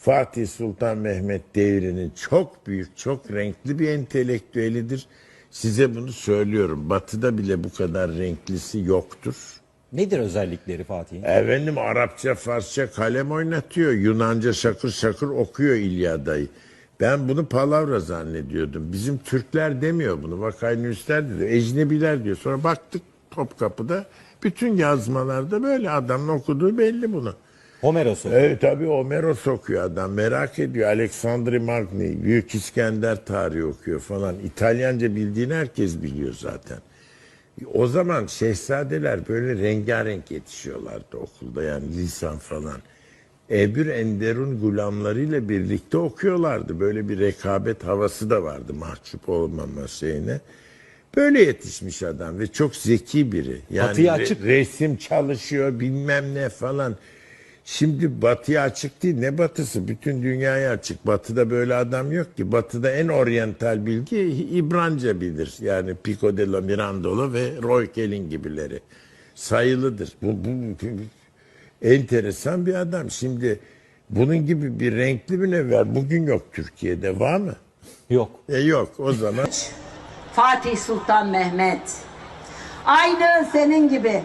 Fatih Sultan Mehmet devrinin çok büyük, çok renkli bir entelektüelidir. Size bunu söylüyorum. Batı'da bile bu kadar renklisi yoktur. Nedir özellikleri Fatih'in? Efendim Arapça, Farsça kalem oynatıyor. Yunanca şakır şakır okuyor İlyada'yı. Ben bunu palavra zannediyordum. Bizim Türkler demiyor bunu. Vakaynüsler diyor. Ecnebiler diyor. Sonra baktık Topkapı'da bütün yazmalarda böyle adamın okuduğu belli bunu. Homeros'u. Evet tabii Homeros okuyor adam. Merak ediyor. Alexandri Magni, Büyük İskender tarihi okuyor falan. İtalyanca bildiğini herkes biliyor zaten. O zaman şehzadeler böyle rengarenk yetişiyorlardı okulda yani lisan falan. Ebür Enderun gulamlarıyla birlikte okuyorlardı. Böyle bir rekabet havası da vardı mahcup olmama şeyine. Böyle yetişmiş adam ve çok zeki biri. Yani Batıya re- açık. resim çalışıyor bilmem ne falan. Şimdi batıya açık değil. Ne batısı? Bütün dünyaya açık. Batıda böyle adam yok ki. Batıda en oryantal bilgi İbranca bilir. Yani Pico della Mirandola ve Roy Kelin gibileri. Sayılıdır. Bu, bu, bu- enteresan bir adam. Şimdi bunun gibi bir renkli münevver bugün yok Türkiye'de. Var mı? Yok. E yok. O zaman Fatih Sultan Mehmet. Aynı senin gibi